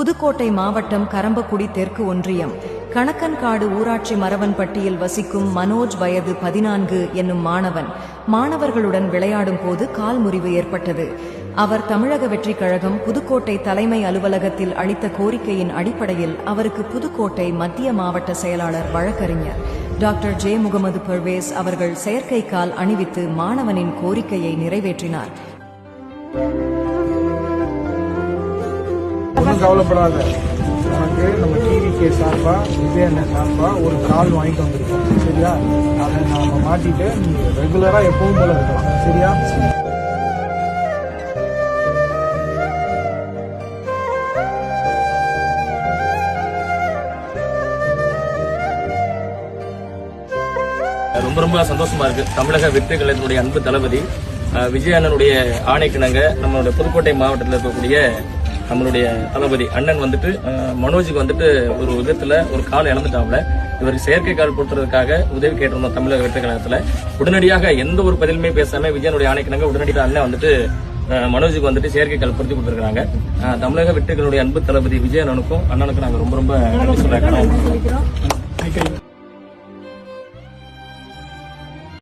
புதுக்கோட்டை மாவட்டம் கரம்பக்குடி தெற்கு ஒன்றியம். கணக்கன்காடு ஊராட்சி மரவன்பட்டியில் வசிக்கும் மனோஜ் வயது பதினான்கு என்னும் மாணவன். மாணவர்களுடன் விளையாடும் போது கால் முறிவு ஏற்பட்டது. அவர் தமிழக வெற்றிக் கழகம் புதுக்கோட்டை தலைமை அலுவலகத்தில் அளித்த கோரிக்கையின் அடிப்படையில் அவருக்கு புதுக்கோட்டை மத்திய மாவட்ட செயலாளர் வழக்கறிஞர். Doctor J. முகமது பர்வேஸ் அவர்கள் செயற்கை கால் அணிவித்து மாணவனின் கோரிக்கையை நிறைவேற்றினார். ஒன்றும் கவலைப்படாத. உனக்கு நம்ம டிவிகே சார்பாக விஜய் அண்ணன் சார்பா ஒரு கால் வாங்கிட்டு வந்திருக்கோம். சரியா? அதை நாம் மாட்டிட்டு நீ ரெகுலராக எப்பவும் போல இருக்கலாம். சரியா? ரொம்ப ரொம்ப சந்தோஷமா இருக்கு. தமிழக வெற்றி கழகத்தினுடைய அன்பு தளபதி அஹ், விஜய் அண்ணனுடைய ஆணைக்கிணங்க நம்மளுடைய புதுக்கோட்டை மாவட்டத்தில் இருக்கக்கூடிய நம்மளுடைய தளபதி அண்ணன் வந்துட்டு மனோஜுக்கு வந்துட்டு ஒரு விதத்துல ஒரு கால் இழந்துட்டாப்ல இவருக்கு செயற்கை கால் போட்டுறதுக்காக உதவி கேட்டிருந்தோம் தமிழக வெற்றி கழகத்துல. உடனடியாக எந்த ஒரு பதிலுமே பேசாம விஜயனுடைய ஆணைக்கிணங்க உடனடியாக அண்ணன் வந்துட்டு மனோஜுக்கு வந்துட்டு செயற்கை கால் பொருத்தி கொடுத்துருக்காங்க தமிழக வெற்றிகளுடைய அன்பு தளபதி விஜய் அண்ணனுக்கும் அண்ணனுக்கும் நாங்க ரொம்ப ரொம்ப நன்றி.